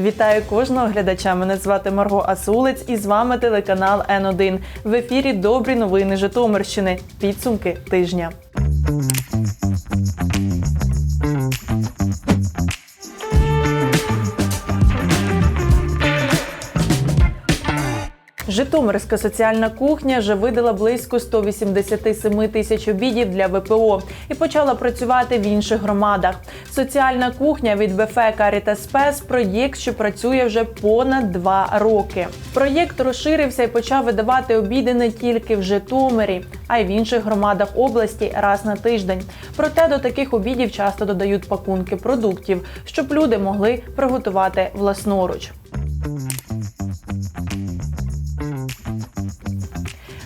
Вітаю кожного глядача. Мене звати Марго Асулець і з вами телеканал Н1. В ефірі добрі новини Житомирщини. Підсумки тижня. Житомирська соціальна кухня вже видала близько 187 тисяч обідів для ВПО і почала працювати в інших громадах. Соціальна кухня від БФ Каріта Спес проєкт, що працює вже понад два роки. Проєкт розширився і почав видавати обіди не тільки в Житомирі, а й в інших громадах області раз на тиждень. Проте до таких обідів часто додають пакунки продуктів, щоб люди могли приготувати власноруч.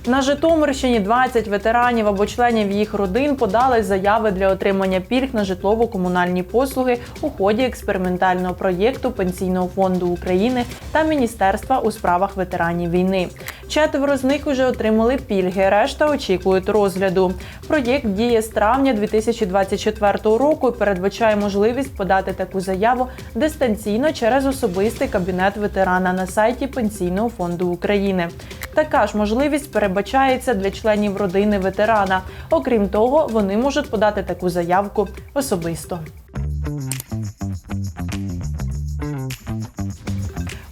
На Житомирщині 20 ветеранів або членів їх родин подали заяви для отримання пільг на житлово-комунальні послуги у ході експериментального проєкту Пенсійного фонду України та Міністерства у справах ветеранів війни. Четверо з них вже отримали пільги, решта очікують розгляду. Проєкт діє з травня 2024 року і передбачає можливість подати таку заяву дистанційно через особистий кабінет ветерана на сайті Пенсійного фонду України. Така ж можливість перебачається для членів родини ветерана. Окрім того, вони можуть подати таку заявку особисто.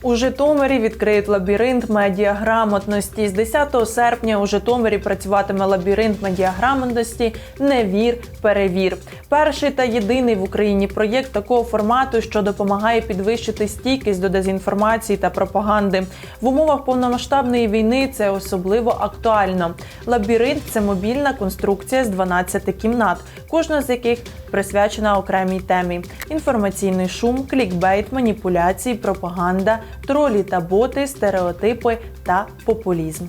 У Житомирі відкриють лабіринт медіаграмотності. З 10 серпня у Житомирі працюватиме лабіринт медіаграмотності Не вір, перевір. Перший та єдиний в Україні проєкт такого формату, що допомагає підвищити стійкість до дезінформації та пропаганди. В умовах повномасштабної війни це особливо актуально. Лабіринт це мобільна конструкція з 12 кімнат, кожна з яких присвячена окремій темі: інформаційний шум, клікбейт, маніпуляції, пропаганда, тролі та боти, стереотипи та популізм.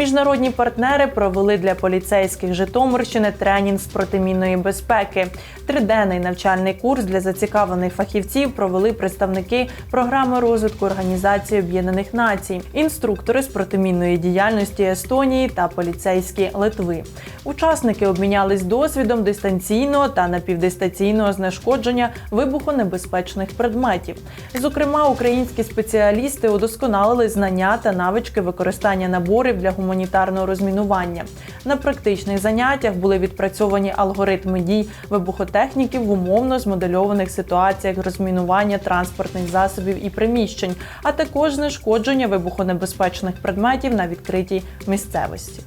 Міжнародні партнери провели для поліцейських Житомирщини тренінг з протимінної безпеки. Триденний навчальний курс для зацікавлених фахівців провели представники програми розвитку Організації Об'єднаних Націй, інструктори з протимінної діяльності Естонії та поліцейські Литви. Учасники обмінялись досвідом дистанційного та напівдистанційного знешкодження вибухонебезпечних предметів. Зокрема, українські спеціалісти удосконалили знання та навички використання наборів для гуманітарного розмінування. На практичних заняттях були відпрацьовані алгоритми дій вибухотехніків в умовно змодельованих ситуаціях розмінування транспортних засобів і приміщень, а також знешкодження вибухонебезпечних предметів на відкритій місцевості.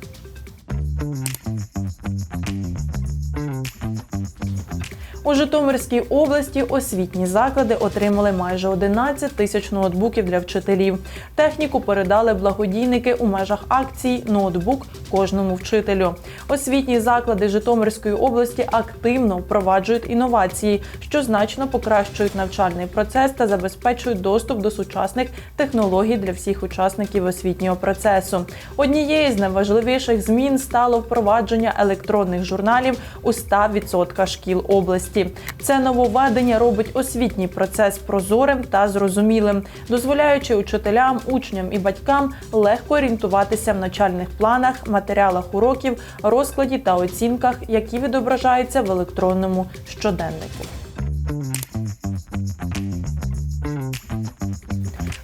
У Житомирській області освітні заклади отримали майже 11 тисяч ноутбуків для вчителів. Техніку передали благодійники у межах акції Ноутбук кожному вчителю. Освітні заклади Житомирської області активно впроваджують інновації, що значно покращують навчальний процес та забезпечують доступ до сучасних технологій для всіх учасників освітнього процесу. Однією з найважливіших змін стало впровадження електронних журналів у 100% шкіл області. Це нововведення робить освітній процес прозорим та зрозумілим, дозволяючи учителям, учням і батькам легко орієнтуватися в начальних планах, матеріалах уроків, розкладі та оцінках, які відображаються в електронному щоденнику.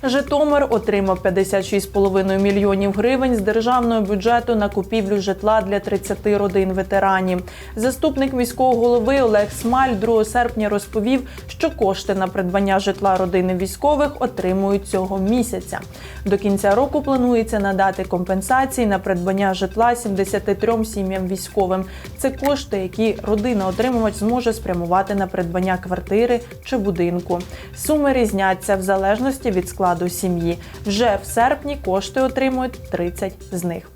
Житомир отримав 56,5 мільйонів гривень з державного бюджету на купівлю житла для 30 родин ветеранів. Заступник міського голови Олег Смаль 2 серпня розповів, що кошти на придбання житла родини військових отримують цього місяця. До кінця року планується надати компенсації на придбання житла 73 сім'ям військовим. Це кошти, які родина отримувач зможе спрямувати на придбання квартири чи будинку. Суми різняться в залежності від складу сім'ї. Вже в серпні кошти отримують 30 з них.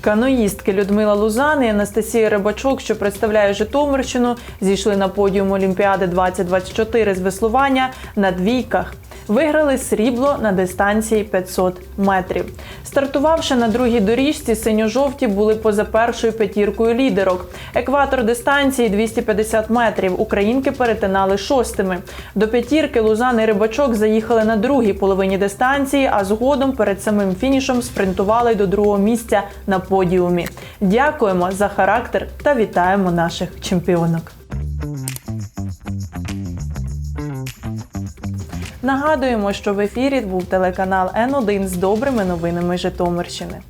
Каноїстки Людмила Лузан і Анастасія Рибачок, що представляє Житомирщину, зійшли на подіум Олімпіади 2024 з веслування на двійках. Виграли срібло на дистанції 500 метрів. Стартувавши на другій доріжці, синьо-жовті були поза першою п'ятіркою лідерок. Екватор дистанції 250 метрів. Українки перетинали шостими. До п'ятірки Лузани Рибачок заїхали на другій половині дистанції, а згодом перед самим фінішем спринтували до другого місця на подіумі. Дякуємо за характер та вітаємо наших чемпіонок. Нагадуємо, що в ефірі був телеканал Н1 з добрими новинами Житомирщини.